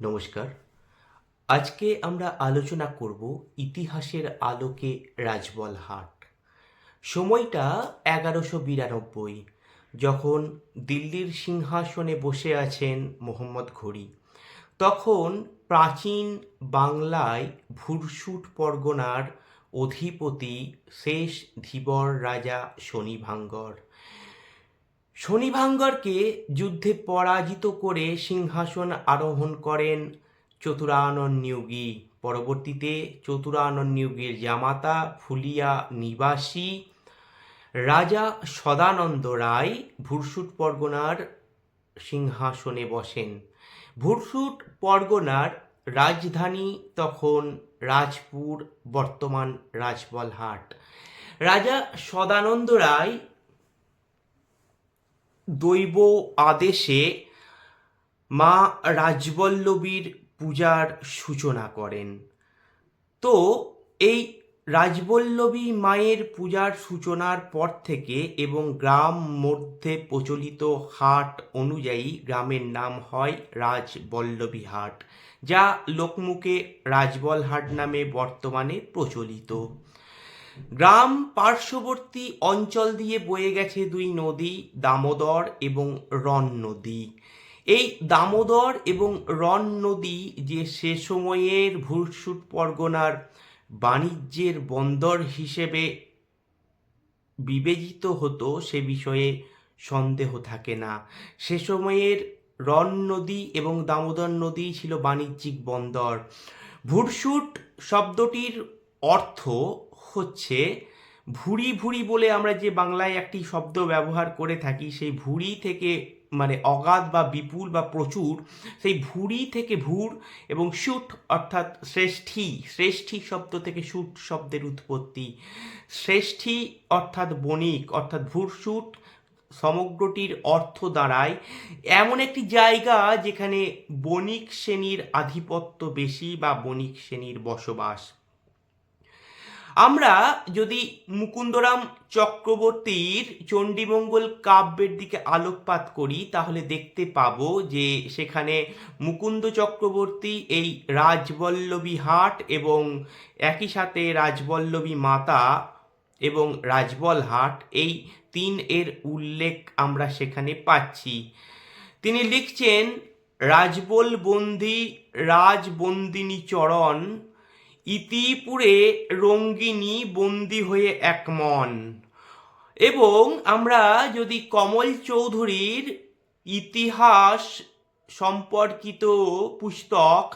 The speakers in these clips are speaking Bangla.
নমস্কার। আজকে আমরা আলোচনা করব ইতিহাসের আলোকে রাজবলহাট সময়টা এগারোশো বিরানব্বই, যখন দিল্লির সিংহাসনে বসে আছেন মোহাম্মদ ঘড়ি। তখন প্রাচীন বাংলায় ভুরসুট পরগনার অধিপতি শেষ ধীবর রাজা শনিভাঙ্গর। শনিভাঙ্গরকে যুদ্ধে পরাজিত করে সিংহাসন আরোহণ করেন চতুরানন নিয়োগী। পরবর্তীতে চতুরানন নিয়োগীর জামাতা ফুলিয়া নিবাসী রাজা সদানন্দ রায় ভুরসুট পরগনার সিংহাসনে বসেন। ভুরসুট পরগনার রাজধানী তখন রাজপুর, বর্তমান রাজবলহাট। রাজা সদানন্দ রায় দৈব আদেশে মা রাজবল্লভীর পূজার সূচনা করেন। তো এই রাজবল্লভী মায়ের পূজার সূচনার পর থেকে এবং গ্রাম মধ্যে প্রচলিত হাট অনুযায়ী গ্রামের নাম হয় রাজবল্লভী হাট, যা লোকমুখে রাজবলহাট নামে বর্তমানে প্রচলিত। গ্রাম পার্শ্ববর্তী অঞ্চল দিয়ে বয়ে গেছে দুই নদী, দামোদর এবং রন নদী। এই দামোদর এবং রন নদী যে সে সময়ের ভুরসুট পরগনার বাণিজ্যের বন্দর হিসেবে বিবেচিত হতো, সে বিষয়ে সন্দেহ থাকে না। সে সময়ের রন নদী এবং দামোদর নদী ছিল বাণিজ্যিক বন্দর। ভুরসুট শব্দটির অর্থ হচ্ছে ভুড়ি ভুড়ি বলে আমরা যে বাংলায় একটি শব্দ ব্যবহার করে থাকি, সেই ভুড়ি থেকে মানে অগাধ বা বিপুল বা প্রচুর, সেই ভুড়ি থেকে ভুর এবং শুট অর্থাৎ শ্রেষ্ঠী শ্রেষ্ঠী শব্দ থেকে শুট শব্দের উৎপত্তি। শ্রেষ্ঠী অর্থাৎ বণিক, অর্থাৎ ভুরশুট সমগ্রটির অর্থ দাঁড়ায়। এমন একটি জায়গা যেখানে বণিক শ্রেণির আধিপত্য বেশি বা বণিক শ্রেণির বসবাস আমরা যদি মুকুন্দরাম চক্রবর্তীর চণ্ডীমঙ্গল কাব্যের দিকে আলোকপাত করি, তাহলে দেখতে পাব যে সেখানে মুকুন্দ চক্রবর্তী এই রাজবল্লভী হাট এবং একই সাথে রাজবল্লভী মাতা এবং রাজবল হাট, এই তিন এর উল্লেখ আমরা সেখানে পাচ্ছি। তিনি লিখছেন, রাজবল বন্দি, রাজবন্দিনী চরণ ইতিপুরে রঙ্গিনী বন্দি হয়ে একমন এবং আমরা যদি কমল চৌধুরীর ইতিহাস সম্পর্কিত পুস্তক,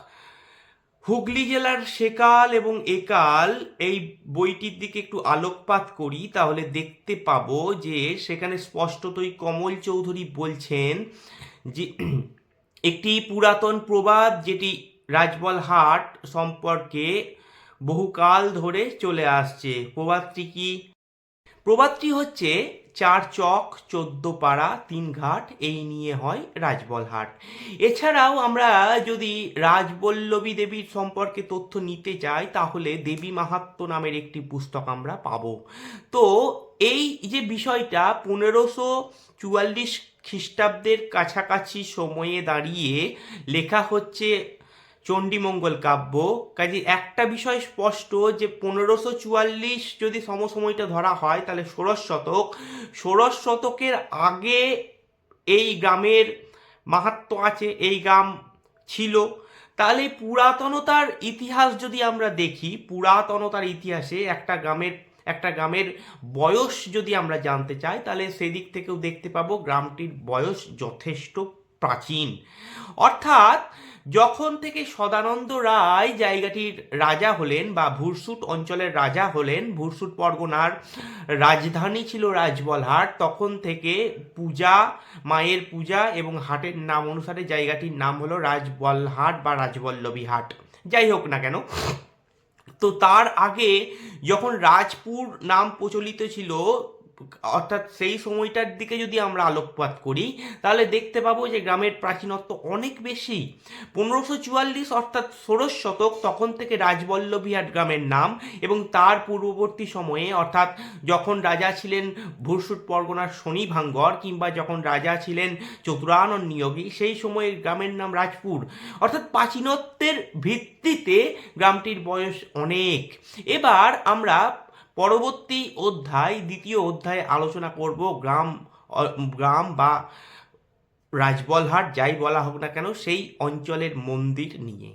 হুগলি জেলার সেকাল এবং একাল এই বইটির দিকে একটু আলোকপাত করি, তাহলে দেখতে পাবো যে সেখানে স্পষ্টতই কমল চৌধুরী বলছেন যে, একটি পুরাতন প্রবাদ যেটি রাজবলহাট সম্পর্কে বহুকাল ধরে চলে আসছে। প্রবাদটি কি? প্রবাদটি হচ্ছে চার চক, চোদ্দ পাড়া, তিন ঘাট, এই নিয়ে হয় রাজবলহাট এছাড়াও আমরা যদি রাজবল্লভী দেবীর সম্পর্কে তথ্য নিতে চাই তাহলে দেবী মাহাত্ম নামের একটি পুস্তক আমরা পাব। তো এই যে বিষয়টা, পনেরোশো চুয়াল্লিশ খ্রিস্টাব্দের কাছাকাছি সময়ে দাঁড়িয়ে লেখা হচ্ছে চণ্ডীমঙ্গল কাব্য। কাজে একটা বিষয় স্পষ্ট যে পনেরোশো চুয়াল্লিশ যদি সমসময়টা ধরা হয়, তাহলে ষোড়শ শতক। ষোড়শ শতকের আগে এই গ্রামের মাহাত্ম আছে, এই গ্রাম ছিল। তাহলে পুরাতনতার ইতিহাস যদি আমরা দেখি, পুরাতনতার ইতিহাসে একটা গ্রামের একটা গ্রামের বয়স যদি আমরা জানতে চাই, তাহলে সেদিক থেকেও দেখতে পাবো গ্রামটির বয়স যথেষ্ট প্রাচীন। অর্থাৎ যখন থেকে সদানন্দ রায় জায়গাটির রাজা হলেন বা ভুরসুট অঞ্চলের রাজা হলেন, ভুরসুট পরগনার রাজধানী ছিল রাজবলহাট তখন থেকে পূজা, মায়ের পূজা এবং হাটের নাম অনুসারে জায়গাটির নাম হলো রাজবলহাট বা রাজবল্লভী হাট যাই হোক না কেন, তো তার আগে যখন রাজপুর নাম প্রচলিত ছিল অর্থাৎ সেই সময়টার দিকে যদি আমরা আলোকপাত করি, তাহলে দেখতে পাবো যে গ্রামের প্রাচীনত্ব অনেক বেশি। পনেরোশো চুয়াল্লিশ অর্থাৎ ষোড়শ শতক তখন থেকে রাজবল্লভীহাট গ্রামের নাম এবং তার পূর্ববর্তী সময়ে অর্থাৎ যখন রাজা ছিলেন ভুরসুট পরগনার শনি ভাঙ্গর কিংবা যখন রাজা ছিলেন চতুরানন নিয়োগী সেই সময়ের গ্রামের নাম রাজপুর। অর্থাৎ প্রাচীনত্বের ভিত্তিতে গ্রামটির বয়স অনেক। এবার আমরা পরবর্তী অধ্যায়, দ্বিতীয় অধ্যায়ে আলোচনা করব গ্রাম গ্রাম বা রাজবলহাট, যাই বলা হোক না কেন, সেই অঞ্চলের মন্দির নিয়ে।